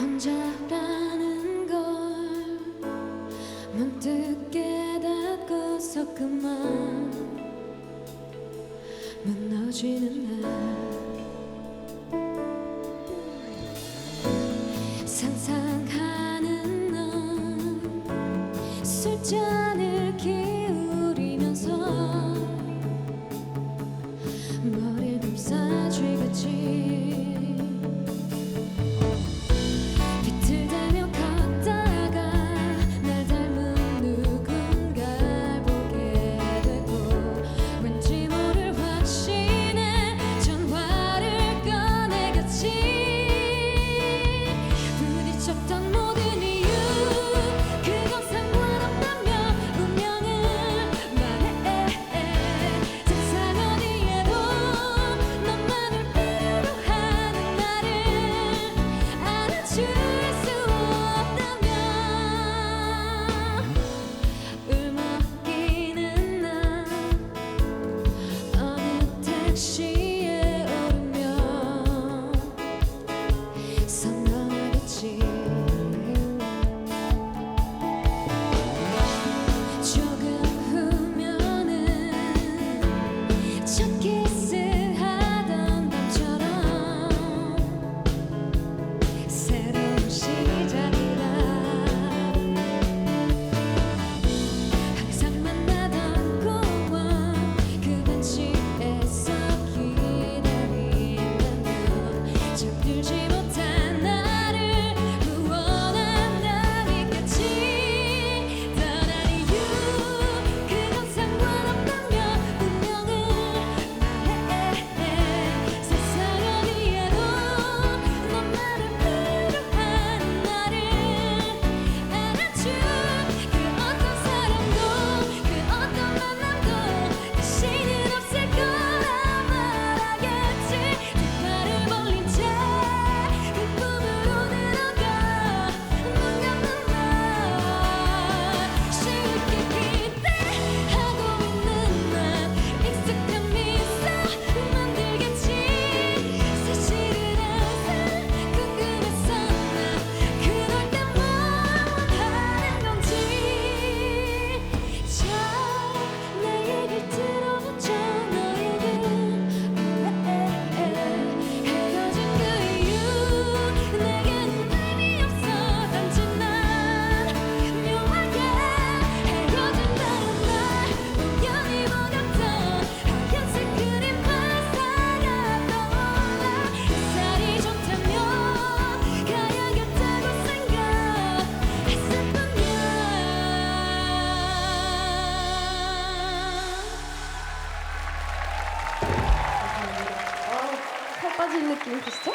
혼자라는 걸 문득 깨닫고서 그만 무너지는 날 상상하는 넌 술잔 she 빠진 느낌 드시죠?